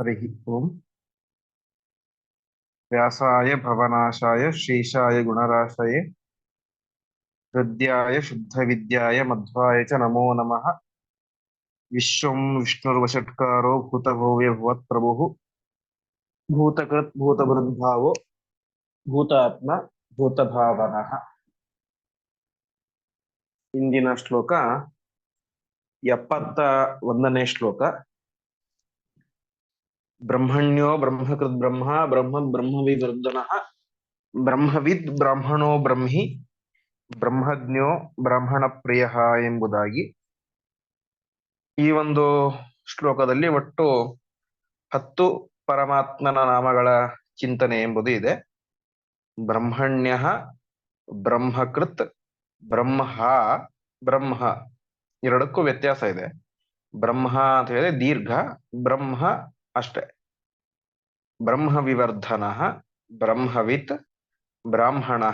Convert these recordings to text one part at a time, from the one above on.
हरिः ओम् व्यासाय भवनाशाय श्रीशाय गुणराशये हृद्याय शुद्धविद्याय मध्वाय च नमो नमः विश्वं विष्णुर्वषट्कारो भूतभव्य भुवत्प्रभुः भूतकृत् भूतभृद्भावो ಭೂತಾತ್ಮ ಭೂತಭಾವನಃ ಇಂದಿನ ಶ್ಲೋಕ ಎಪ್ಪತ್ತ ಒಂದನೇ ಶ್ಲೋಕ ಬ್ರಹ್ಮಣ್ಯೋ ಬ್ರಹ್ಮಕೃತ್ ಬ್ರಹ್ಮ ಬ್ರಹ್ಮ ಬ್ರಹ್ಮವಿವೃದ್ಧನ ಬ್ರಹ್ಮವಿದ್ ಬ್ರಾಹ್ಮಣೋ ಬ್ರಹ್ಮಿ, ಬ್ರಹ್ಮಜ್ಞೋ ಬ್ರಾಹ್ಮಣ ಪ್ರಿಯ ಎಂಬುದಾಗಿ ಈ ಒಂದು ಶ್ಲೋಕದಲ್ಲಿ ಒಟ್ಟು ಹತ್ತು ಪರಮಾತ್ಮನ ನಾಮಗಳ ಚಿಂತನೆ ಎಂಬುದು ಇದೆ. ಬ್ರಹ್ಮಣ್ಯ ಬ್ರಹ್ಮಕೃತ್ ಬ್ರಹ್ಮ ಬ್ರಹ್ಮ ಎರಡಕ್ಕೂ ವ್ಯತ್ಯಾಸ ಇದೆ. ಬ್ರಹ್ಮ ಅಂತ ಹೇಳಿದ್ರೆ ದೀರ್ಘ, ಬ್ರಹ್ಮ ಅಷ್ಟೇ. ಬ್ರಹ್ಮ ವಿವರ್ಧನ ಬ್ರಹ್ಮವಿತ್ ಬ್ರಾಹ್ಮಣ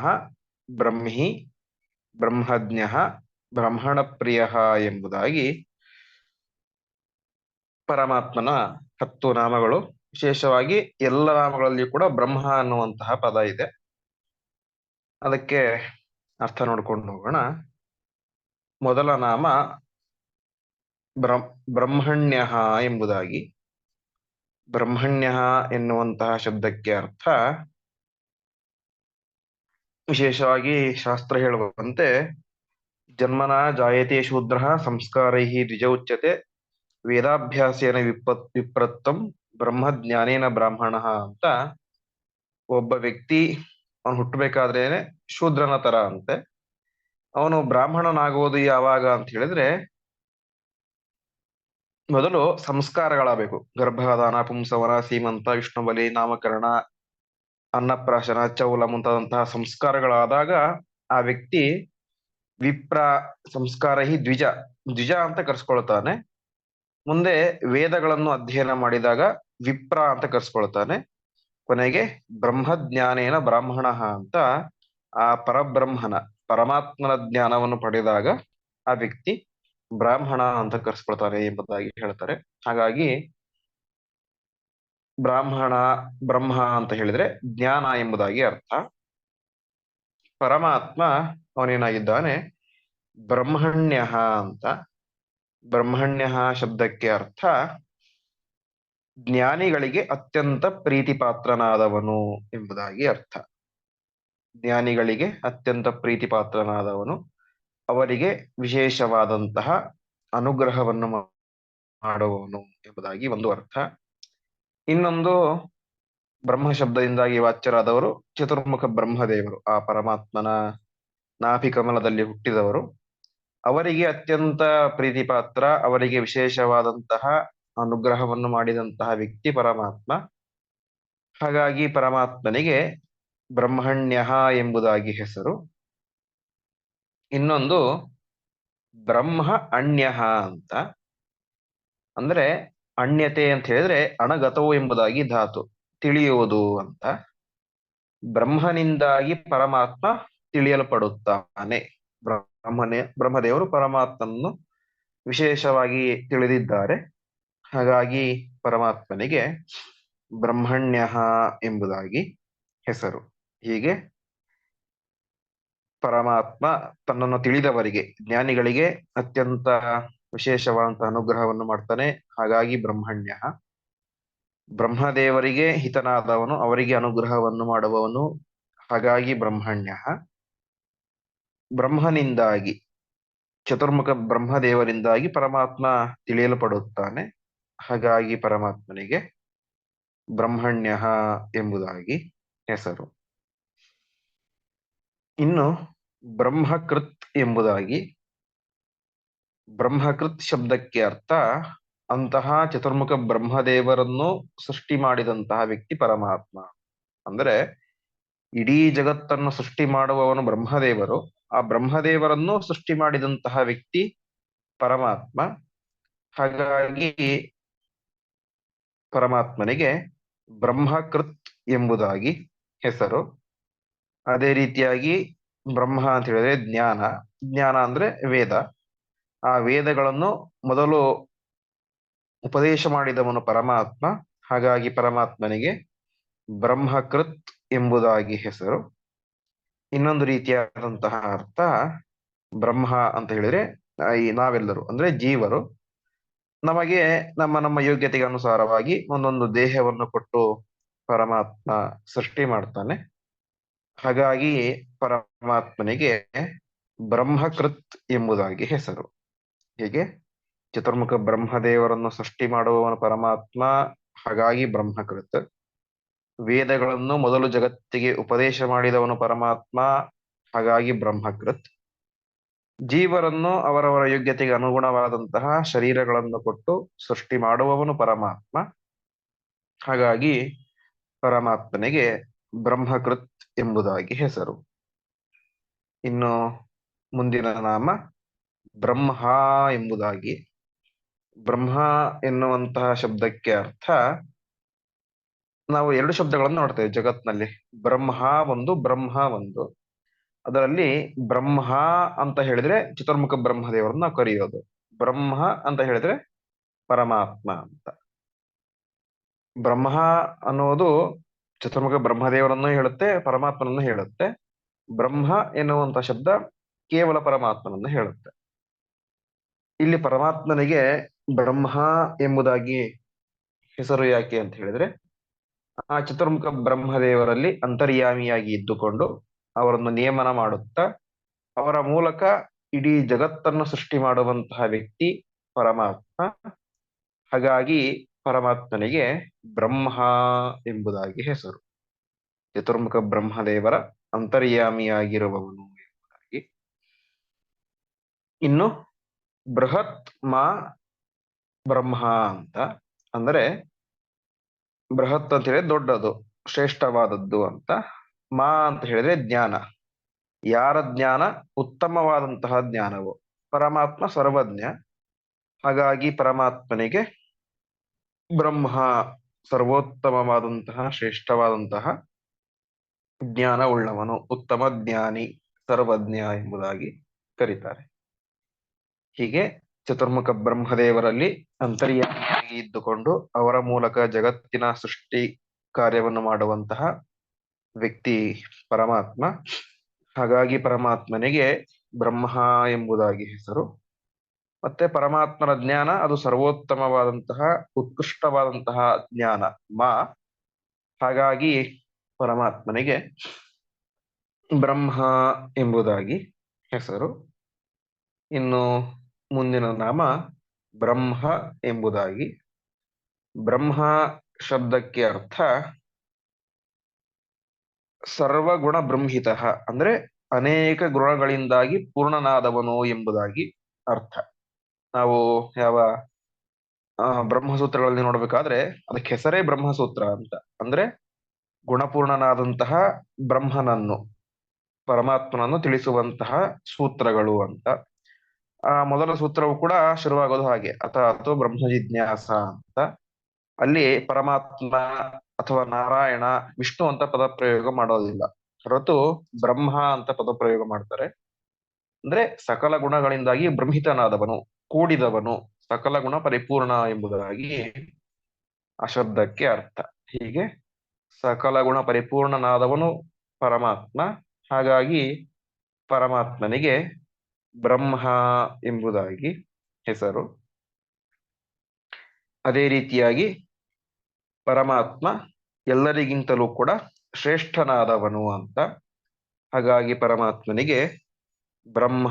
ಬ್ರಹ್ಮಿ ಬ್ರಹ್ಮಜ್ಞ ಬ್ರಹ್ಮಣ ಪ್ರಿಯ ಎಂಬುದಾಗಿ ಪರಮಾತ್ಮನ ಹತ್ತು ನಾಮಗಳು. ವಿಶೇಷವಾಗಿ ಎಲ್ಲ ನಾಮಗಳಲ್ಲಿ ಕೂಡ ಬ್ರಹ್ಮ ಅನ್ನುವಂತಹ ಪದ ಇದೆ. ಅದಕ್ಕೆ ಅರ್ಥ ನೋಡ್ಕೊಂಡು ಹೋಗೋಣ. ಮೊದಲ ನಾಮ ಬ್ರಹ್ಮ ಬ್ರಹ್ಮಣ್ಯ ಎಂಬುದಾಗಿ. ಬ್ರಹ್ಮಣ್ಯ ಎನ್ನುವಂತಹ ಶಬ್ದಕ್ಕೆ ಅರ್ಥ ವಿಶೇಷವಾಗಿ ಶಾಸ್ತ್ರ ಹೇಳುವಂತೆ ಜನ್ಮನ ಜಾಯತೆ ಶೂದ್ರ ಸಂಸ್ಕಾರೈ ದ್ವಿಜೌಚ್ಯತೆ ವೇದಾಭ್ಯಾಸೇನ ವಿಪತ್ ವಿಪ್ರತ್ತಂ ಬ್ರಹ್ಮಜ್ಞಾನೇನ ಬ್ರಾಹ್ಮಣ ಅಂತ ಒಬ್ಬ ವ್ಯಕ್ತಿ ಅವನು ಹುಟ್ಟಬೇಕಾದ್ರೇನೆ ಶೂದ್ರನ ತರ ಅಂತೆ. ಅವನು ಬ್ರಾಹ್ಮಣನಾಗುವುದು ಯಾವಾಗ ಅಂತ ಹೇಳಿದ್ರೆ ಮೊದಲು ಸಂಸ್ಕಾರಗಳಾಗಬೇಕು. ಗರ್ಭಧಾನ ಪುಂಸವನ ಸೀಮಂತ ವಿಷ್ಣುಬಲಿ, ನಾಮಕರಣ, ಅನ್ನಪ್ರಾಶನ, ಚೌಲ ಮುಂತಾದಂತಹ ಸಂಸ್ಕಾರಗಳಾದಾಗ ಆ ವ್ಯಕ್ತಿ ವಿಪ್ರ, ಸಂಸ್ಕಾರ ಹಿ ದ್ವಿಜ ದ್ವಿಜ ಅಂತ ಕರ್ಸ್ಕೊಳ್ತಾನೆ. ಮುಂದೆ ವೇದಗಳನ್ನು ಅಧ್ಯಯನ ಮಾಡಿದಾಗ ವಿಪ್ರ ಅಂತ ಕರ್ಸ್ಕೊಳ್ತಾನೆ. ಕೊನೆಗೆ ಬ್ರಹ್ಮಜ್ಞಾನೇನ ಬ್ರಾಹ್ಮಣ ಅಂತ ಆ ಪರಬ್ರಹ್ಮನ, ಪರಮಾತ್ಮನ ಜ್ಞಾನವನ್ನು ಪಡೆದಾಗ ಆ ವ್ಯಕ್ತಿ ಬ್ರಾಹ್ಮಣ ಅಂತ ಕರೆಸ್ಕೊಳ್ತಾರೆ ಎಂಬುದಾಗಿ ಹೇಳ್ತಾರೆ. ಹಾಗಾಗಿ ಬ್ರಾಹ್ಮಣ, ಬ್ರಹ್ಮ ಅಂತ ಹೇಳಿದ್ರೆ ಜ್ಞಾನ ಎಂಬುದಾಗಿ ಅರ್ಥ. ಪರಮಾತ್ಮ ಅವನೇನಾಗಿದ್ದಾನೆ? ಬ್ರಹ್ಮಣ್ಯ ಅಂತ. ಬ್ರಹ್ಮಣ್ಯ ಶಬ್ದಕ್ಕೆ ಅರ್ಥ ಜ್ಞಾನಿಗಳಿಗೆ ಅತ್ಯಂತ ಪ್ರೀತಿಪಾತ್ರನಾದವನು ಎಂಬುದಾಗಿ ಅರ್ಥ. ಜ್ಞಾನಿಗಳಿಗೆ ಅತ್ಯಂತ ಪ್ರೀತಿ ಪಾತ್ರನಾದವನು ಅವರಿಗೆ ವಿಶೇಷವಾದಂತಹ ಅನುಗ್ರಹವನ್ನು ಮಾಡುವವನು ಎಂಬುದಾಗಿ ಒಂದು ಅರ್ಥ. ಇನ್ನೊಂದು ಬ್ರಹ್ಮ ಶಬ್ದದಿಂದಾಗಿ ವಾಚ್ಯರಾದವರು ಚತುರ್ಮುಖ ಬ್ರಹ್ಮದೇವರು, ಆ ಪರಮಾತ್ಮನ ನಾಭಿ ಕಮಲದಲ್ಲಿ ಹುಟ್ಟಿದವರು. ಅವರಿಗೆ ಅತ್ಯಂತ ಪ್ರೀತಿ ಪಾತ್ರ ಅವರಿಗೆ ವಿಶೇಷವಾದಂತಹ ಅನುಗ್ರಹವನ್ನು ಮಾಡಿದಂತಹ ವ್ಯಕ್ತಿ ಪರಮಾತ್ಮ. ಹಾಗಾಗಿ ಪರಮಾತ್ಮನಿಗೆ ಬ್ರಹ್ಮಣ್ಯ ಎಂಬುದಾಗಿ ಹೆಸರು. ಇನ್ನೊಂದು ಬ್ರಹ್ಮ ಅಣ್ಯ ಅಂತ. ಅಂದ್ರೆ ಅಣ್ಯತೆ ಅಂತ ಹೇಳಿದ್ರೆ ಅಣಗತವು ಎಂಬುದಾಗಿ ಧಾತು, ತಿಳಿಯುವುದು ಅಂತ. ಬ್ರಹ್ಮನಿಂದಾಗಿ ಪರಮಾತ್ಮ ತಿಳಿಯಲ್ಪಡುತ್ತಾನೆ. ಬ್ರಹ್ಮನೇ, ಬ್ರಹ್ಮದೇವರು ಪರಮಾತ್ಮನನ್ನು ವಿಶೇಷವಾಗಿ ತಿಳಿದಿದ್ದಾರೆ. ಹಾಗಾಗಿ ಪರಮಾತ್ಮನಿಗೆ ಬ್ರಹ್ಮಣ್ಯ ಎಂಬುದಾಗಿ ಹೆಸರು. ಹೀಗೆ ಪರಮಾತ್ಮ ತನ್ನನ್ನು ತಿಳಿದವರಿಗೆ, ಜ್ಞಾನಿಗಳಿಗೆ ಅತ್ಯಂತ ವಿಶೇಷವಾದಂತಹ ಅನುಗ್ರಹವನ್ನು ಮಾಡ್ತಾನೆ. ಹಾಗಾಗಿ ಬ್ರಹ್ಮಣ್ಯ. ಬ್ರಹ್ಮದೇವರಿಗೆ ಹಿತನಾದವನು, ಅವರಿಗೆ ಅನುಗ್ರಹವನ್ನು ಮಾಡುವವನು ಹಾಗಾಗಿ ಬ್ರಹ್ಮಣ್ಯ. ಬ್ರಹ್ಮನಿಂದಾಗಿ, ಚತುರ್ಮುಖ ಬ್ರಹ್ಮದೇವರಿಂದಾಗಿ ಪರಮಾತ್ಮ ತಿಳಿಯಲ್ಪಡುತ್ತಾನೆ. ಹಾಗಾಗಿ ಪರಮಾತ್ಮನಿಗೆ ಬ್ರಹ್ಮಣ್ಯ ಎಂಬುದಾಗಿ ಹೆಸರು. ಇನ್ನು ಬ್ರಹ್ಮಕೃತ್ ಎಂಬುದಾಗಿ. ಬ್ರಹ್ಮಕೃತ್ ಶಬ್ದಕ್ಕೆ ಅರ್ಥ, ಅಂತಹ ಚತುರ್ಮುಖ ಬ್ರಹ್ಮದೇವರನ್ನು ಸೃಷ್ಟಿ ಮಾಡಿದಂತಹ ವ್ಯಕ್ತಿ ಪರಮಾತ್ಮ. ಅಂದ್ರೆ, ಇಡೀ ಜಗತ್ತನ್ನು ಸೃಷ್ಟಿ ಮಾಡುವವನು ಬ್ರಹ್ಮದೇವರು. ಆ ಬ್ರಹ್ಮದೇವರನ್ನು ಸೃಷ್ಟಿ ಮಾಡಿದಂತಹ ವ್ಯಕ್ತಿ ಪರಮಾತ್ಮ. ಹಾಗಾಗಿ, ಪರಮಾತ್ಮನಿಗೆ ಬ್ರಹ್ಮಕೃತ್ ಎಂಬುದಾಗಿ ಹೆಸರು. ಅದೇ ರೀತಿಯಾಗಿ ಬ್ರಹ್ಮ ಅಂತ ಹೇಳಿದ್ರೆ ಜ್ಞಾನ. ಜ್ಞಾನ ಅಂದ್ರೆ ವೇದ. ಆ ವೇದಗಳನ್ನು ಮೊದಲು ಉಪದೇಶ ಮಾಡಿದವನು ಪರಮಾತ್ಮ. ಹಾಗಾಗಿ ಪರಮಾತ್ಮನಿಗೆ ಬ್ರಹ್ಮಕೃತ್ ಎಂಬುದಾಗಿ ಹೆಸರು. ಇನ್ನೊಂದು ರೀತಿಯಾದಂತಹ ಅರ್ಥ ಬ್ರಹ್ಮ ಅಂತ ಹೇಳಿದ್ರೆ ಈ ನಾವೆಲ್ಲರೂ, ಅಂದ್ರೆ ಜೀವರು. ನಮಗೆ ನಮ್ಮ ನಮ್ಮ ಯೋಗ್ಯತೆಗೆ ಅನುಸಾರವಾಗಿ ಒಂದೊಂದು ದೇಹವನ್ನು ಕೊಟ್ಟು ಪರಮಾತ್ಮ ಸೃಷ್ಟಿ ಮಾಡ್ತಾನೆ. ಹಾಗಾಗಿ ಪರಮಾತ್ಮನಿಗೆ ಬ್ರಹ್ಮಕೃತ್ ಎಂಬುದಾಗಿ ಹೆಸರು. ಹೀಗೆ? ಚತುರ್ಮುಖ ಬ್ರಹ್ಮದೇವರನ್ನು ಸೃಷ್ಟಿ ಮಾಡುವವನು ಪರಮಾತ್ಮ, ಹಾಗಾಗಿ ಬ್ರಹ್ಮಕೃತ್. ವೇದಗಳನ್ನು ಮೊದಲು ಜಗತ್ತಿಗೆ ಉಪದೇಶ ಮಾಡಿದವನು ಪರಮಾತ್ಮ, ಹಾಗಾಗಿ ಬ್ರಹ್ಮಕೃತ್. ಜೀವರನ್ನು ಅವರವರ ಯೋಗ್ಯತೆಗೆ ಅನುಗುಣವಾದಂತಹ ಶರೀರಗಳನ್ನು ಕೊಟ್ಟು ಸೃಷ್ಟಿ ಮಾಡುವವನು ಪರಮಾತ್ಮ, ಹಾಗಾಗಿ ಪರಮಾತ್ಮನಿಗೆ ಬ್ರಹ್ಮಕೃತ್ ಎಂಬುದಾಗಿ ಹೆಸರು. ಇನ್ನು ಮುಂದಿನ ನಾಮ ಬ್ರಹ್ಮ ಎಂಬುದಾಗಿ. ಬ್ರಹ್ಮ ಎನ್ನುವಂತಹ ಶಬ್ದಕ್ಕೆ ಅರ್ಥ ನಾವು ಎರಡು ಶಬ್ದಗಳನ್ನು ನೋಡ್ತೇವೆ ಜಗತ್ನಲ್ಲಿ. ಬ್ರಹ್ಮ ಒಂದು ಬ್ರಹ್ಮ ಒಂದು. ಅದರಲ್ಲಿ ಬ್ರಹ್ಮ ಅಂತ ಹೇಳಿದ್ರೆ ಚತುರ್ಮುಖ ಬ್ರಹ್ಮದೇವರನ್ನ ಕರೆಯೋದು. ಬ್ರಹ್ಮ ಅಂತ ಹೇಳಿದ್ರೆ ಪರಮಾತ್ಮ ಅಂತ. ಬ್ರಹ್ಮ ಅನ್ನೋದು ಚತುರ್ಮುಖ ಬ್ರಹ್ಮದೇವರನ್ನು ಹೇಳುತ್ತೆ, ಪರಮಾತ್ಮನನ್ನು ಹೇಳುತ್ತೆ. ಬ್ರಹ್ಮ ಎನ್ನುವಂತ ಶಬ್ದ ಕೇವಲ ಪರಮಾತ್ಮನನ್ನು ಹೇಳುತ್ತೆ. ಇಲ್ಲಿ ಪರಮಾತ್ಮನಿಗೆ ಬ್ರಹ್ಮ ಎಂಬುದಾಗಿ ಹೆಸರು ಯಾಕೆ ಅಂತ ಹೇಳಿದ್ರೆ, ಆ ಚತುರ್ಮುಖ ಬ್ರಹ್ಮದೇವರಲ್ಲಿ ಅಂತರ್ಯಾಮಿಯಾಗಿ ಇದ್ದುಕೊಂಡು ಅವರನ್ನು ನಿಯಮನ ಮಾಡುತ್ತಾ, ಅವರ ಮೂಲಕ ಇಡೀ ಜಗತ್ತನ್ನು ಸೃಷ್ಟಿ ಮಾಡುವಂತಹ ವ್ಯಕ್ತಿ ಪರಮಾತ್ಮ. ಹಾಗಾಗಿ ಪರಮಾತ್ಮನಿಗೆ ಬ್ರಹ್ಮ ಎಂಬುದಾಗಿ ಹೆಸರು. ಚತುರ್ಮುಖ ಬ್ರಹ್ಮದೇವರ ಅಂತರ್ಯಾಮಿಯಾಗಿರುವವನು ಎಂಬುದಾಗಿ. ಇನ್ನು ಬೃಹತ್ ಮಾ ಬ್ರಹ್ಮ ಅಂತ. ಅಂದರೆ ಬೃಹತ್ ಅಂತ ಹೇಳಿದ್ರೆ ದೊಡ್ಡದು, ಶ್ರೇಷ್ಠವಾದದ್ದು ಅಂತ. ಮಾ ಅಂತ ಹೇಳಿದ್ರೆ ಜ್ಞಾನ. ಯಾರ ಜ್ಞಾನ? ಉತ್ತಮವಾದಂತಹ ಜ್ಞಾನವು. ಪರಮಾತ್ಮ ಸರ್ವಜ್ಞ. ಹಾಗಾಗಿ ಪರಮಾತ್ಮನಿಗೆ ಬ್ರಹ್ಮ ಸರ್ವೋತ್ತಮವಾದಂತಹ, ಶ್ರೇಷ್ಠವಾದಂತಹ ಜ್ಞಾನ ಉಳ್ಳವನು, ಉತ್ತಮ ಜ್ಞಾನಿ, ಸರ್ವಜ್ಞ ಎಂಬುದಾಗಿ ಕರೀತಾರೆ. ಹೀಗೆ ಚತುರ್ಮುಖ ಬ್ರಹ್ಮದೇವರಲ್ಲಿ ಅಂತರ್ಯಾಮಿಯಾಗಿ ಇದ್ದುಕೊಂಡು ಅವರ ಮೂಲಕ ಜಗತ್ತಿನ ಸೃಷ್ಟಿ ಕಾರ್ಯವನ್ನು ಮಾಡುವಂತಹ ವ್ಯಕ್ತಿ ಪರಮಾತ್ಮ. ಹಾಗಾಗಿ ಪರಮಾತ್ಮನಿಗೆ ಬ್ರಹ್ಮ ಎಂಬುದಾಗಿ ಹೆಸರು ಮತ್ತೆ ಪರಮಾತ್ಮನ ಜ್ಞಾನ, ಅದು ಸರ್ವೋತ್ತಮವಾದಂತಹ, ಉತ್ಕೃಷ್ಟವಾದಂತಹ ಜ್ಞಾನ. ಮಾ, ಹಾಗಾಗಿ ಪರಮಾತ್ಮನಿಗೆ ಬ್ರಹ್ಮ ಎಂಬುದಾಗಿ ಹೆಸರು. ಇನ್ನು ಮುಂದಿನ ನಾಮ ಬ್ರಹ್ಮ ಎಂಬುದಾಗಿ. ಬ್ರಹ್ಮ ಶಬ್ದಕ್ಕೆ ಅರ್ಥ ಸರ್ವಗುಣ ಬ್ರಹ್ಮಿತ ಅಂದ್ರೆ ಅನೇಕ ಗುಣಗಳಿಂದಾಗಿ ಪೂರ್ಣನಾದವನು ಎಂಬುದಾಗಿ ಅರ್ಥ. ನಾವು ಯಾವ ಬ್ರಹ್ಮಸೂತ್ರಗಳಲ್ಲಿ ನೋಡ್ಬೇಕಾದ್ರೆ ಅದಕ್ಕೆ ಹೆಸರೇ ಬ್ರಹ್ಮಸೂತ್ರ ಅಂತ. ಅಂದ್ರೆ ಗುಣಪೂರ್ಣನಾದಂತಹ ಬ್ರಹ್ಮನನ್ನು, ಪರಮಾತ್ಮನನ್ನು ತಿಳಿಸುವಂತಹ ಸೂತ್ರಗಳು ಅಂತ. ಆ, ಮೊದಲ ಸೂತ್ರವು ಕೂಡ ಶುರುವಾಗೋದು ಹಾಗೆ ಅಥವಾ ಬ್ರಹ್ಮ ಜಿಜ್ಞಾಸ ಅಂತ. ಅಲ್ಲಿ ಪರಮಾತ್ಮ ಅಥವಾ ನಾರಾಯಣ, ವಿಷ್ಣು ಅಂತ ಪದ ಪ್ರಯೋಗ ಮಾಡೋದಿಲ್ಲ. ಹೊರತು ಬ್ರಹ್ಮ ಅಂತ ಪದ ಪ್ರಯೋಗ ಮಾಡ್ತಾರೆ. ಅಂದ್ರೆ ಸಕಲ ಗುಣಗಳಿಂದಾಗಿ ಬ್ರಹ್ಮಿತನಾದವನು ಕೂಡಿದವನು ಸಕಲ ಗುಣ ಪರಿಪೂರ್ಣ ಎಂಬುದಾಗಿ ಅಶಬ್ದಕ್ಕೆ ಶಬ್ದಕ್ಕೆ ಅರ್ಥ. ಹೀಗೆ ಸಕಲ ಗುಣ ಪರಿಪೂರ್ಣನಾದವನು ಪರಮಾತ್ಮ. ಹಾಗಾಗಿ ಪರಮಾತ್ಮನಿಗೆ ಬ್ರಹ್ಮ ಎಂಬುದಾಗಿ ಹೆಸರು. ಅದೇ ರೀತಿಯಾಗಿ ಪರಮಾತ್ಮ ಎಲ್ಲರಿಗಿಂತಲೂ ಕೂಡ ಶ್ರೇಷ್ಠನಾದವನು ಅಂತ. ಹಾಗಾಗಿ ಪರಮಾತ್ಮನಿಗೆ ಬ್ರಹ್ಮ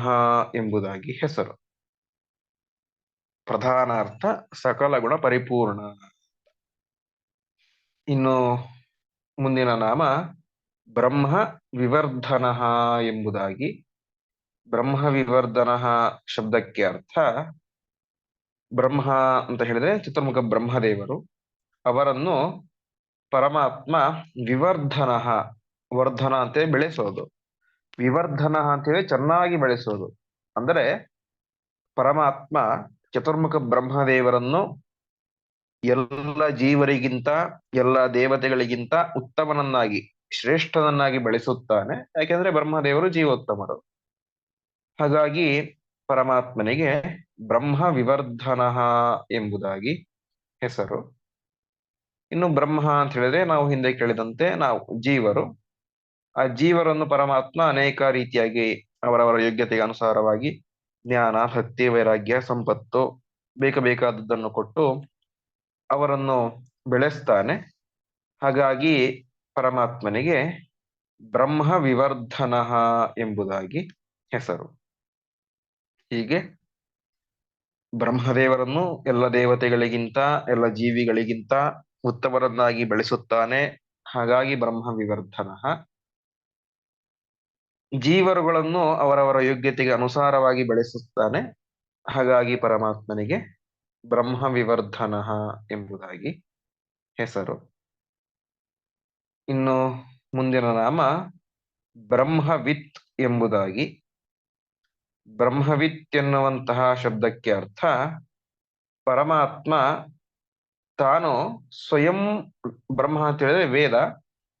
ಎಂಬುದಾಗಿ ಹೆಸರು. ಪ್ರಧಾನ ಅರ್ಥ ಸಕಲ ಗುಣ ಪರಿಪೂರ್ಣ. ಇನ್ನು ಮುಂದಿನ ನಾಮ ಬ್ರಹ್ಮ ವಿವರ್ಧನ ಎಂಬುದಾಗಿ. ಬ್ರಹ್ಮ ವಿವರ್ಧನ ಶಬ್ದಕ್ಕೆ ಅರ್ಥ ಬ್ರಹ್ಮ ಅಂತ ಹೇಳಿದ್ರೆ ಚಿತ್ರಮುಖ ಬ್ರಹ್ಮದೇವರು. ಅವರನ್ನು ಪರಮಾತ್ಮ ವಿವರ್ಧನ, ವರ್ಧನ ಅಂತ ಬೆಳೆಸೋದು. ವಿವರ್ಧನ ಅಂತೇಳಿ ಚೆನ್ನಾಗಿ ಬೆಳೆಸೋದು. ಅಂದರೆ ಪರಮಾತ್ಮ ಚತುರ್ಮುಖ ಬ್ರಹ್ಮದೇವರನ್ನು ಎಲ್ಲ ಜೀವರಿಗಿಂತ, ಎಲ್ಲ ದೇವತೆಗಳಿಗಿಂತ ಉತ್ತಮನನ್ನಾಗಿ, ಶ್ರೇಷ್ಠನನ್ನಾಗಿ ಬೆಳೆಸುತ್ತಾನೆ. ಯಾಕೆಂದ್ರೆ ಬ್ರಹ್ಮದೇವರು ಜೀವೋತ್ತಮರು. ಹಾಗಾಗಿ ಪರಮಾತ್ಮನಿಗೆ ಬ್ರಹ್ಮ ವಿವರ್ಧನ ಎಂಬುದಾಗಿ ಹೆಸರು. ಇನ್ನು ಬ್ರಹ್ಮ ಅಂತ ಹೇಳಿದ್ರೆ ನಾವು ಹಿಂದೆ ಕೇಳಿದಂತೆ ನಾವು ಜೀವರು. ಆ ಜೀವರನ್ನು ಪರಮಾತ್ಮ ಅನೇಕ ರೀತಿಯಾಗಿ ಅವರವರ ಯೋಗ್ಯತೆಗೆ ಅನುಸಾರವಾಗಿ ಜ್ಞಾನ ಭಕ್ತಿ ವೈರಾಗ್ಯ, ಸಂಪತ್ತು ಬೇಕಬೇಕಾದದ್ದನ್ನು ಕೊಟ್ಟು ಅವರನ್ನು ಬೆಳೆಸ್ತಾನೆ. ಹಾಗಾಗಿ ಪರಮಾತ್ಮನಿಗೆ ಬ್ರಹ್ಮ ವಿವರ್ಧನ ಎಂಬುದಾಗಿ ಹೆಸರು. ಹೀಗೆ ಬ್ರಹ್ಮದೇವರನ್ನು ಎಲ್ಲ ದೇವತೆಗಳಿಗಿಂತ, ಎಲ್ಲ ಜೀವಿಗಳಿಗಿಂತ ಉತ್ತಮರನ್ನಾಗಿ ಬೆಳೆಸುತ್ತಾನೆ. ಹಾಗಾಗಿ ಬ್ರಹ್ಮ ವಿವರ್ಧನ. ಜೀವರುಗಳನ್ನು ಅವರವರ ಯೋಗ್ಯತೆಗೆ ಅನುಸಾರವಾಗಿ ಬೆಳೆಸುತ್ತಾನೆ. ಹಾಗಾಗಿ ಪರಮಾತ್ಮನಿಗೆ ಬ್ರಹ್ಮ ವಿವರ್ಧನ ಎಂಬುದಾಗಿ ಹೆಸರು. ಇನ್ನು ಮುಂದಿನ ನಾಮ ಬ್ರಹ್ಮವಿತ್ ಎಂಬುದಾಗಿ. ಬ್ರಹ್ಮವಿತ್ ಎನ್ನುವಂತಹ ಶಬ್ದಕ್ಕೆ ಅರ್ಥ ಪರಮಾತ್ಮ ತಾನು ಸ್ವಯಂ ಬ್ರಹ್ಮ ಅಂತ ಹೇಳಿದ್ರೆ ವೇದ.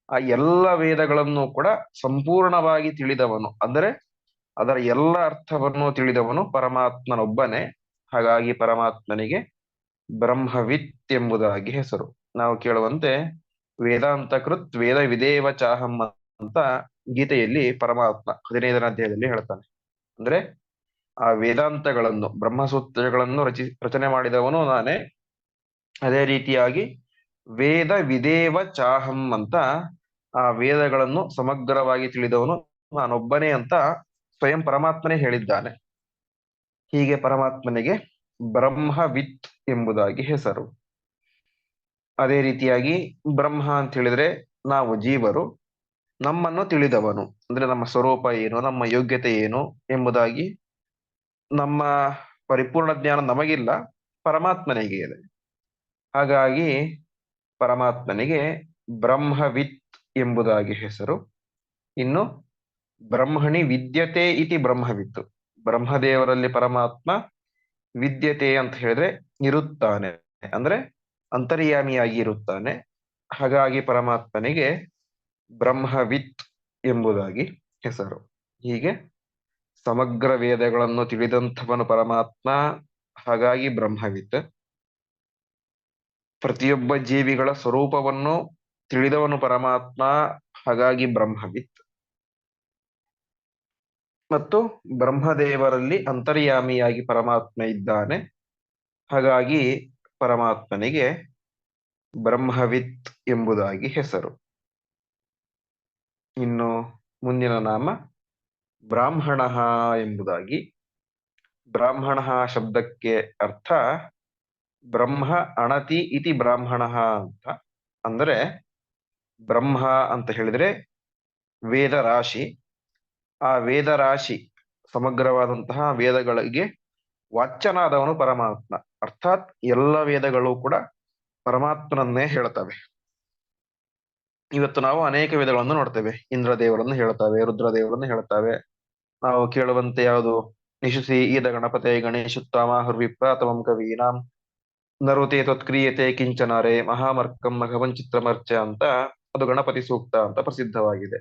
ಆ ಎಲ್ಲ ವೇದಗಳನ್ನು ಕೂಡ ಸಂಪೂರ್ಣವಾಗಿ ತಿಳಿದವನು. ಅಂದರೆ ಅದರ ಎಲ್ಲ ಅರ್ಥವನ್ನು ತಿಳಿದವನು ಪರಮಾತ್ಮನೊಬ್ಬನೇ. ಹಾಗಾಗಿ ಪರಮಾತ್ಮನಿಗೆ ಬ್ರಹ್ಮವಿತ್ ಎಂಬುದಾಗಿ ಹೆಸರು. ನಾವು ಕೇಳುವಂತೆ ವೇದಾಂತ ಕೃತ್ ವೇದ ವಿದೇವ ಚಾಹಂ ಅಂತ ಗೀತೆಯಲ್ಲಿ ಪರಮಾತ್ಮ ಹದಿನೈದನೇ ಅಧ್ಯಾಯದಲ್ಲಿ ಹೇಳ್ತಾನೆ. ಅಂದ್ರೆ ಆ ವೇದಾಂತಗಳನ್ನು, ಬ್ರಹ್ಮಸೂತ್ರಗಳನ್ನು ರಚಿ, ರಚನೆ ಮಾಡಿದವನು ನಾನೇ. ಅದೇ ರೀತಿಯಾಗಿ ವೇದ ವಿದೇವ ಚಾಹಂ ಅಂತ ಆ ವೇದಗಳನ್ನು ಸಮಗ್ರವಾಗಿ ತಿಳಿದವನು ನಾನೊಬ್ಬನೇ ಅಂತ ಸ್ವಯಂ ಪರಮಾತ್ಮನೇ ಹೇಳಿದ್ದಾನೆ. ಹೀಗೆ ಪರಮಾತ್ಮನಿಗೆ ಬ್ರಹ್ಮವಿತ್ ಎಂಬುದಾಗಿ ಹೆಸರು. ಅದೇ ರೀತಿಯಾಗಿ ಬ್ರಹ್ಮ ಅಂತ ಹೇಳಿದ್ರೆ ನಾವು ಜೀವರು, ನಮ್ಮನ್ನು ತಿಳಿದವನು. ಅಂದ್ರೆ ನಮ್ಮ ಸ್ವರೂಪ ಏನು, ನಮ್ಮ ಯೋಗ್ಯತೆ ಏನು ಎಂಬುದಾಗಿ ನಮ್ಮ ಪರಿಪೂರ್ಣ ಜ್ಞಾನ ನಮಗಿಲ್ಲ, ಪರಮಾತ್ಮನಿಗೆ ಇದೆ. ಹಾಗಾಗಿ ಪರಮಾತ್ಮನಿಗೆ ಬ್ರಹ್ಮವಿತ್ ಎಂಬುದಾಗಿ ಹೆಸರು. ಇನ್ನು ಬ್ರಹ್ಮಣಿ ವಿದ್ಯತೆ ಇತಿ ಬ್ರಹ್ಮವಿತ್ತು. ಬ್ರಹ್ಮದೇವರಲ್ಲಿ ಪರಮಾತ್ಮ ವಿದ್ಯತೆ ಅಂತ ಹೇಳಿದ್ರೆ ಇರುತ್ತಾನೆ. ಅಂದ್ರೆ ಅಂತರ್ಯಾಮಿಯಾಗಿ ಇರುತ್ತಾನೆ ಹಾಗಾಗಿ ಪರಮಾತ್ಮನಿಗೆ ಬ್ರಹ್ಮವಿತ್ ಎಂಬುದಾಗಿ ಹೆಸರು. ಹೀಗೆ ಸಮಗ್ರ ವೇದಗಳನ್ನು ತಿಳಿದಂಥವನು ಪರಮಾತ್ಮ, ಹಾಗಾಗಿ ಬ್ರಹ್ಮವಿತ್. ಪ್ರತಿಯೊಬ್ಬ ಜೀವಿಗಳ ಸ್ವರೂಪವನ್ನು ತಿಳಿದವನು ಪರಮಾತ್ಮ, ಹಾಗಾಗಿ ಬ್ರಹ್ಮವಿತ್. ಮತ್ತು ಬ್ರಹ್ಮದೇವರಲ್ಲಿ ಅಂತರ್ಯಾಮಿಯಾಗಿ ಪರಮಾತ್ಮ ಇದ್ದಾನೆ. ಹಾಗಾಗಿ ಪರಮಾತ್ಮನಿಗೆ ಬ್ರಹ್ಮವಿತ್ ಎಂಬುದಾಗಿ ಹೆಸರು. ಇನ್ನು ಮುಂದಿನ ನಾಮ ಬ್ರಾಹ್ಮಣ ಎಂಬುದಾಗಿ. ಬ್ರಾಹ್ಮಣ ಶಬ್ದಕ್ಕೆ ಅರ್ಥ ಬ್ರಹ್ಮ ಅಣತಿ ಇತಿ ಬ್ರಾಹ್ಮಣ ಅಂತ. ಅಂದ್ರೆ ಬ್ರಹ್ಮ ಅಂತ ಹೇಳಿದ್ರೆ ವೇದ ರಾಶಿ. ಆ ವೇದ ರಾಶಿ ಸಮಗ್ರವಾದಂತಹ ವೇದಗಳಿಗೆ ವಾಚ್ಯನಾದವನು ಪರಮಾತ್ಮ. ಅರ್ಥಾತ್ ಎಲ್ಲ ವೇದಗಳು ಕೂಡ ಪರಮಾತ್ಮನನ್ನೇ ಹೇಳ್ತವೆ. ಇವತ್ತು ನಾವು ಅನೇಕ ವೇದಗಳನ್ನು ನೋಡ್ತೇವೆ. ಇಂದ್ರ ದೇವರನ್ನು ಹೇಳ್ತವೆ ರುದ್ರ ದೇವರನ್ನು ಹೇಳ್ತವೆ. ನಾವು ಕೇಳುವಂತೆ ಯಾವುದು? ನಿಶುಸಿ ಈದ ಗಣಪತೆ ಗಣೇಶುತ್ತಮ ಹೃವಿಪ್ರ ತಮಂ ಕವೀನಾಂ. ನರುತೆ ತ್ವತ್ಕ್ರಿಯತೆ ಕಿಂಚನಾರೆ ಮಹಾಮರ್ಕಂ ಮಘವಂ ಚಿತ್ರಮರ್ಚ ಅಂತ ಅದು ಗಣಪತಿ ಸೂಕ್ತ ಅಂತ ಪ್ರಸಿದ್ಧವಾಗಿದೆ.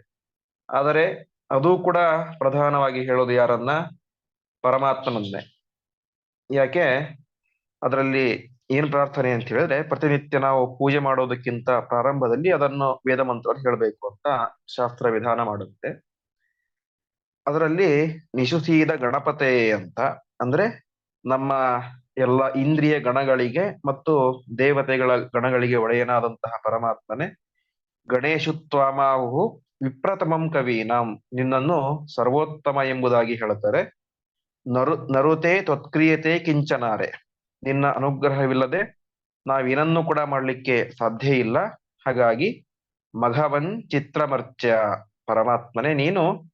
ಆದರೆ ಅದು ಕೂಡ ಪ್ರಧಾನವಾಗಿ ಹೇಳೋದು ಯಾರನ್ನ? ಪರಮಾತ್ಮನನ್ನೇ. ಯಾಕೆ? ಅದರಲ್ಲಿ ಏನ್ ಪ್ರಾರ್ಥನೆ ಅಂತ ಹೇಳಿದ್ರೆ ಪ್ರತಿನಿತ್ಯ ನಾವು ಪೂಜೆ ಮಾಡೋದಕ್ಕಿಂತ ಪ್ರಾರಂಭದಲ್ಲಿ ಅದನ್ನು ವೇದ ಮಂತ್ರವನ್ನು ಹೇಳಬೇಕು ಅಂತ ಶಾಸ್ತ್ರ ವಿಧಾನ ಮಾಡುತ್ತೆ. ಅದರಲ್ಲಿ ನಿಶುಸೀದ ಗಣಪತೆ ಅಂತ ಅಂದ್ರೆ ನಮ್ಮ ಎಲ್ಲ ಇಂದ್ರಿಯ ಗಣಗಳಿಗೆ ಮತ್ತು ದೇವತೆಗಳ ಗಣಗಳಿಗೆ ಒಡೆಯನಾದಂತಹ ಪರಮಾತ್ಮನೇ ಗಣೇಶುತ್ವಾಮಾವು ವಿಪ್ರತಮಂ ಕವಿ ನಾಂ ನಿನ್ನನ್ನು ಸರ್ವೋತ್ತಮ ಎಂಬುದಾಗಿ ಹೇಳುತ್ತಾರೆ. ನರು, ನರುತೆ ತ್ವತ್ಕ್ರಿಯತೆ ಕಿಂಚನಾರೆ. ನಿನ್ನ ಅನುಗ್ರಹವಿಲ್ಲದೆ ನಾವೇನನ್ನು ಕೂಡ ಮಾಡಲಿಕ್ಕೆ ಸಾಧ್ಯ ಇಲ್ಲ. ಹಾಗಾಗಿ ಮಘವನ್ ಚಿತ್ರಮರ್ಚ್ಯ ಪರಮಾತ್ಮನೇ, ನೀನು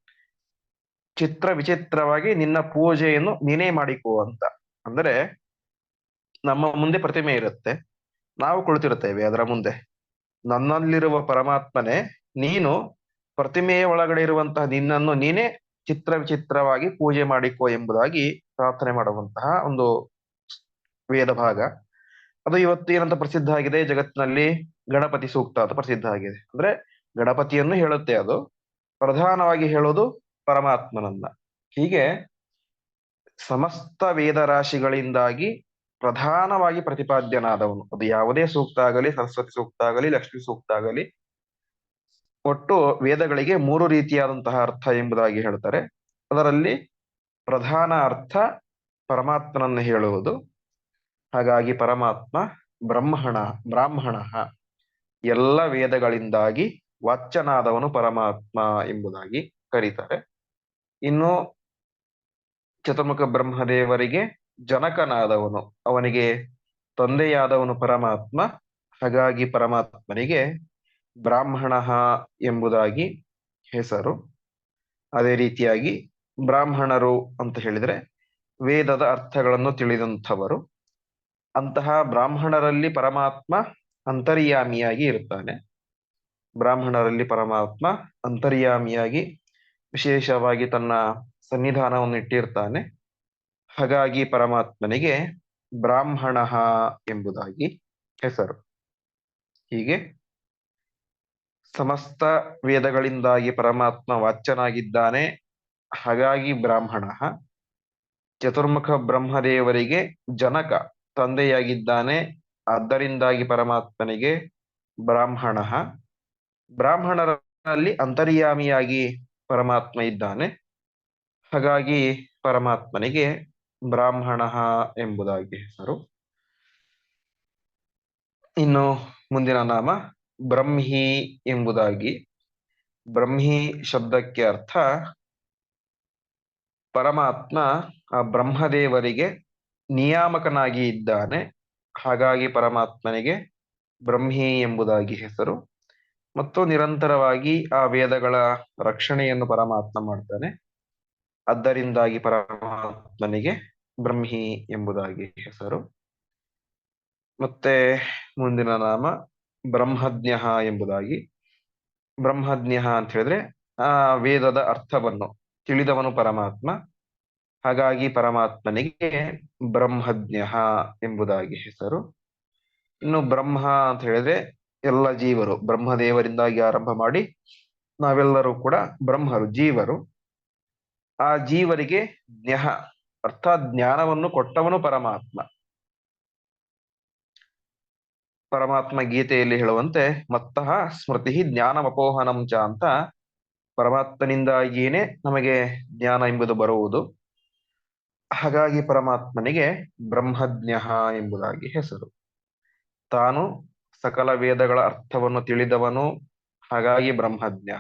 ಚಿತ್ರ ವಿಚಿತ್ರವಾಗಿ ನಿನ್ನ ಪೂಜೆಯನ್ನು ನೀನೇ ಮಾಡಿಕೋ ಅಂತ. ಅಂದ್ರೆ ನಮ್ಮ ಮುಂದೆ ಪ್ರತಿಮೆ ಇರುತ್ತೆ. ನಾವು ಕುಳಿತಿರುತ್ತೇವೆ ಅದರ ಮುಂದೆ. ನನ್ನಲ್ಲಿರುವ ಪರಮಾತ್ಮನೇ, ನೀನು ಪ್ರತಿಮೆಯ ಒಳಗಡೆ ಇರುವಂತಹ ನಿನ್ನನ್ನು ನೀನೇ ಚಿತ್ರ ವಿಚಿತ್ರವಾಗಿ ಪೂಜೆ ಮಾಡಿಕೋ ಎಂಬುದಾಗಿ ಪ್ರಾರ್ಥನೆ ಮಾಡುವಂತಹ ಒಂದು ವೇದ ಭಾಗ. ಅದು ಇವತ್ತು ಏನಂತ ಪ್ರಸಿದ್ಧ ಆಗಿದೆ? ಜಗತ್ತಿನಲ್ಲಿ ಗಣಪತಿ ಸೂಕ್ತ ಅಂತ ಪ್ರಸಿದ್ಧ ಆಗಿದೆ. ಅಂದ್ರೆ ಗಣಪತಿಯನ್ನು ಹೇಳುತ್ತೆ ಅದು. ಪ್ರಧಾನವಾಗಿ ಹೇಳೋದು ಪರಮಾತ್ಮನನ್ನ. ಹೀಗೆ ಸಮಸ್ತ ವೇದ ರಾಶಿಗಳಿಂದಾಗಿ ಪ್ರಧಾನವಾಗಿ ಪ್ರತಿಪಾದ್ಯನಾದವನು. ಅದು ಯಾವುದೇ ಸೂಕ್ತ ಆಗಲಿ, ಸರಸ್ವತಿ ಸೂಕ್ತ ಆಗಲಿ, ಲಕ್ಷ್ಮಿ ಸೂಕ್ತ ಆಗಲಿ, ಒಟ್ಟು ವೇದಗಳಿಗೆ ಮೂರು ರೀತಿಯಾದಂತಹ ಅರ್ಥ ಎಂಬುದಾಗಿ ಹೇಳ್ತಾರೆ. ಅದರಲ್ಲಿ ಪ್ರಧಾನ ಅರ್ಥ ಪರಮಾತ್ಮನನ್ನು ಹೇಳುವುದು, ಹಾಗಾಗಿ ಪರಮಾತ್ಮ ಬ್ರಹ್ಮಣ, ಬ್ರಾಹ್ಮಣ, ಎಲ್ಲ ವೇದಗಳಿಂದಾಗಿ ವಾಚ್ಯನಾದವನು ಪರಮಾತ್ಮ ಎಂಬುದಾಗಿ ಕರೀತಾರೆ. ಇನ್ನು ಚತುರ್ಮುಖ ಬ್ರಹ್ಮದೇವರಿಗೆ ಜನಕನಾದವನು. ಅವನಿಗೆ ತಂದೆಯಾದವನು ಪರಮಾತ್ಮ. ಹಾಗಾಗಿ ಪರಮಾತ್ಮನಿಗೆ ಬ್ರಾಹ್ಮಣ ಎಂಬುದಾಗಿ ಹೆಸರು. ಅದೇ ರೀತಿಯಾಗಿ ಬ್ರಾಹ್ಮಣರು ಅಂತ ಹೇಳಿದರೆ ವೇದದ ಅರ್ಥಗಳನ್ನು ತಿಳಿದಂಥವರು. ಅಂತಹ ಬ್ರಾಹ್ಮಣರಲ್ಲಿ ಪರಮಾತ್ಮ ಅಂತರ್ಯಾಮಿಯಾಗಿ ಇರುತ್ತಾನೆ. ಬ್ರಾಹ್ಮಣರಲ್ಲಿ ಪರಮಾತ್ಮ ಅಂತರ್ಯಾಮಿಯಾಗಿ ವಿಶೇಷವಾಗಿ ತನ್ನ ಸನ್ನಿಧಾನವನ್ನು ಇಟ್ಟಿರ್ತಾನೆ ಹಾಗಾಗಿ ಪರಮಾತ್ಮನಿಗೆ ಬ್ರಾಹ್ಮಣ ಎಂಬುದಾಗಿ ಹೆಸರು. ಹೀಗೆ ಸಮಸ್ತ ವೇದಗಳಿಂದಾಗಿ ಪರಮಾತ್ಮ ವಾಚ್ಯನಾಗಿದ್ದಾನೆ. ಹಾಗಾಗಿ ಬ್ರಾಹ್ಮಣ ಚತುರ್ಮುಖ ಬ್ರಹ್ಮದೇವರಿಗೆ ಜನಕ, ತಂದೆಯಾಗಿದ್ದಾನೆ. ಆದ್ದರಿಂದಾಗಿ ಪರಮಾತ್ಮನಿಗೆ ಬ್ರಾಹ್ಮಣ ಬ್ರಾಹ್ಮಣರಲ್ಲಿ ಅಂತರ್ಯಾಮಿಯಾಗಿ ಪರಮಾತ್ಮ ಇದ್ದಾನೆ. ಹಾಗಾಗಿ ಪರಮಾತ್ಮನಿಗೆ ಬ್ರಾಹ್ಮಣ ಎಂಬುದಾಗಿ ಹೆಸರು. ಇನ್ನು ಮುಂದಿನ ನಾಮ ಬ್ರಹ್ಮಿ ಎಂಬುದಾಗಿ. ಬ್ರಹ್ಮಿ ಶಬ್ದಕ್ಕೆ ಅರ್ಥ ಪರಮಾತ್ಮ ಆ ಬ್ರಹ್ಮದೇವರಿಗೆ ನಿಯಾಮಕನಾಗಿ ಇದ್ದಾನೆ. ಹಾಗಾಗಿ ಪರಮಾತ್ಮನಿಗೆ ಬ್ರಹ್ಮಿ ಎಂಬುದಾಗಿ ಹೆಸರು. ಮತ್ತು ನಿರಂತರವಾಗಿ ಆ ವೇದಗಳ ರಕ್ಷಣೆಯನ್ನು ಪರಮಾತ್ಮ ಮಾಡ್ತಾನೆ. ಅದರಿಂದಾಗಿ ಪರಮಾತ್ಮನಿಗೆ ಬ್ರಹ್ಮಿ ಎಂಬುದಾಗಿ ಹೆಸರು. ಮತ್ತೆ ಮುಂದಿನ ನಾಮ ಬ್ರಹ್ಮಜ್ಞ ಎಂಬುದಾಗಿ. ಬ್ರಹ್ಮಜ್ಞ ಅಂತ ಹೇಳಿದ್ರೆ, ಆ ವೇದದ ಅರ್ಥವನ್ನು, ತಿಳಿದವನು ಪರಮಾತ್ಮ, ಹಾಗಾಗಿ ಪರಮಾತ್ಮನಿಗೆ ಬ್ರಹ್ಮಜ್ಞ ಎಂಬುದಾಗಿ ಹೆಸರು. ಇನ್ನು ಬ್ರಹ್ಮ ಅಂತ ಹೇಳಿದ್ರೆ, ಎಲ್ಲ ಜೀವರು, ಬ್ರಹ್ಮದೇವರಿಂದಾಗಿ ಆರಂಭ ಮಾಡಿ, ನಾವೆಲ್ಲರೂ ಕೂಡ ಬ್ರಹ್ಮರು, ಜೀವರು. ಆ ಜೀವರಿಗೆ ಜ್ಞ ಅರ್ಥಾತ್ ಜ್ಞಾನವನ್ನು ಕೊಟ್ಟವನು ಪರಮಾತ್ಮ. ಪರಮಾತ್ಮ ಗೀತೆಯಲ್ಲಿ ಹೇಳುವಂತೆ, ಮತ್ತಃ ಸ್ಮೃತಿ ಚ ಅಂತ ಪರಮಾತ್ಮನಿಂದಾಗಿಯೇನೆ ನಮಗೆ ಜ್ಞಾನ ಎಂಬುದು ಬರುವುದು. ಹಾಗಾಗಿ ಪರಮಾತ್ಮನಿಗೆ ಬ್ರಹ್ಮಜ್ಞ ಎಂಬುದಾಗಿ ಹೆಸರು. ತಾನು ಸಕಲ ವೇದಗಳ ಅರ್ಥವನ್ನು ತಿಳಿದವನು, ಹಾಗಾಗಿ ಬ್ರಹ್ಮಜ್ಞ.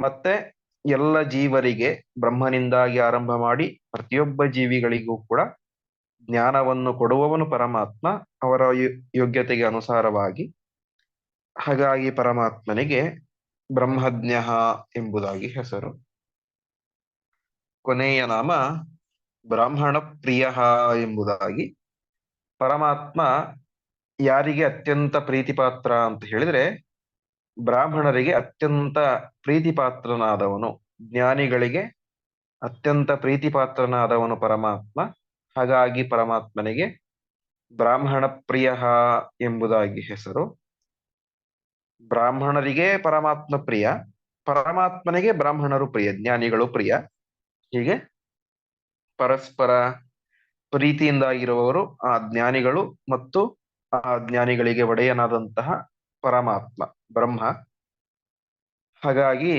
ಮತ್ತೆ ಎಲ್ಲ ಜೀವರಿಗೆ ಬ್ರಹ್ಮನಿಂದಾಗಿ ಆರಂಭ ಮಾಡಿ ಪ್ರತಿಯೊಬ್ಬ ಜೀವಿಗಳಿಗೂ ಕೂಡ ಜ್ಞಾನವನ್ನು ಕೊಡುವವನು ಪರಮಾತ್ಮ, ಅವರ ಯೋಗ್ಯತೆಗೆ ಅನುಸಾರವಾಗಿ. ಹಾಗಾಗಿ ಪರಮಾತ್ಮನಿಗೆ ಬ್ರಹ್ಮಜ್ಞ ಎಂಬುದಾಗಿ ಹೆಸರು. ಕೊನೆಯ ನಾಮ ಬ್ರಾಹ್ಮಣ ಪ್ರಿಯ ಎಂಬುದಾಗಿ. ಪರಮಾತ್ಮ ಯಾರಿಗೆ ಅತ್ಯಂತ ಪ್ರೀತಿಪಾತ್ರ ಅಂತ ಹೇಳಿದ್ರೆ ಬ್ರಾಹ್ಮಣರಿಗೆ ಅತ್ಯಂತ ಪ್ರೀತಿಪಾತ್ರನಾದವನು. ಜ್ಞಾನಿಗಳಿಗೆ ಅತ್ಯಂತ ಪ್ರೀತಿಪಾತ್ರನಾದವನು ಪರಮಾತ್ಮ. ಹಾಗಾಗಿ ಪರಮಾತ್ಮನಿಗೆ ಬ್ರಾಹ್ಮಣ ಪ್ರಿಯ ಎಂಬುದಾಗಿ ಹೆಸರು. ಬ್ರಾಹ್ಮಣರಿಗೆ ಪರಮಾತ್ಮ ಪ್ರಿಯ. ಪರಮಾತ್ಮನಿಗೆ ಬ್ರಾಹ್ಮಣರು ಪ್ರಿಯ, ಜ್ಞಾನಿಗಳು ಪ್ರಿಯ. ಹೀಗೆ ಪರಸ್ಪರ ಪ್ರೀತಿಯಿಂದಾಗಿರುವವರು ಆ ಜ್ಞಾನಿಗಳು ಮತ್ತು ಆ ಜ್ಞಾನಿಗಳಿಗೆ ಒಡೆಯನಾದಂತಹ ಪರಮಾತ್ಮ. ಬ್ರಹ್ಮ. ಹಾಗಾಗಿ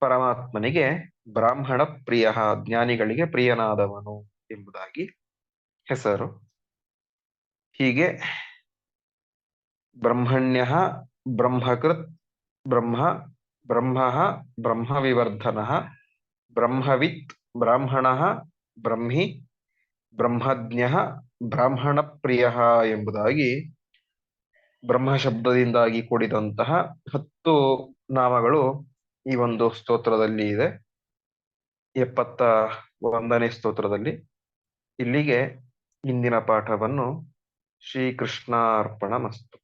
ಪರಮಾತ್ಮನಿಗೆ ಬ್ರಾಹ್ಮಣ ಪ್ರಿಯ, ಜ್ಞಾನಿಗಳಿಗೆ ಪ್ರಿಯನಾದವನು ಎಂಬುದಾಗಿ ಹೆಸರು. ಹೀಗೆ ಬ್ರಹ್ಮಣ್ಯ ಬ್ರಹ್ಮಕೃತ್ ಬ್ರಹ್ಮ ಬ್ರಹ್ಮ ಬ್ರಹ್ಮವಿವರ್ಧನ ಬ್ರಹ್ಮವಿತ್ ಬ್ರಾಹ್ಮಣ ಬ್ರಹ್ಮಿ ಬ್ರಹ್ಮಜ್ಞ ಬ್ರಾಹ್ಮಣ ಪ್ರಿಯ ಎಂಬುದಾಗಿ ಬ್ರಹ್ಮ ಶಬ್ದದಿಂದಾಗಿ ಕೂಡಿದಂತಹ ಹತ್ತು ನಾಮಗಳು ಈ ಒಂದು ಸ್ತೋತ್ರದಲ್ಲಿ ಇದೆ. ಎಪ್ಪತ್ತ ಒಂದನೇ ಸ್ತೋತ್ರದಲ್ಲಿ. ಇಲ್ಲಿಗೆ ಇಂದಿನ ಪಾಠವನ್ನು ಶ್ರೀಕೃಷ್ಣಾರ್ಪಣ ಮಸ್ತು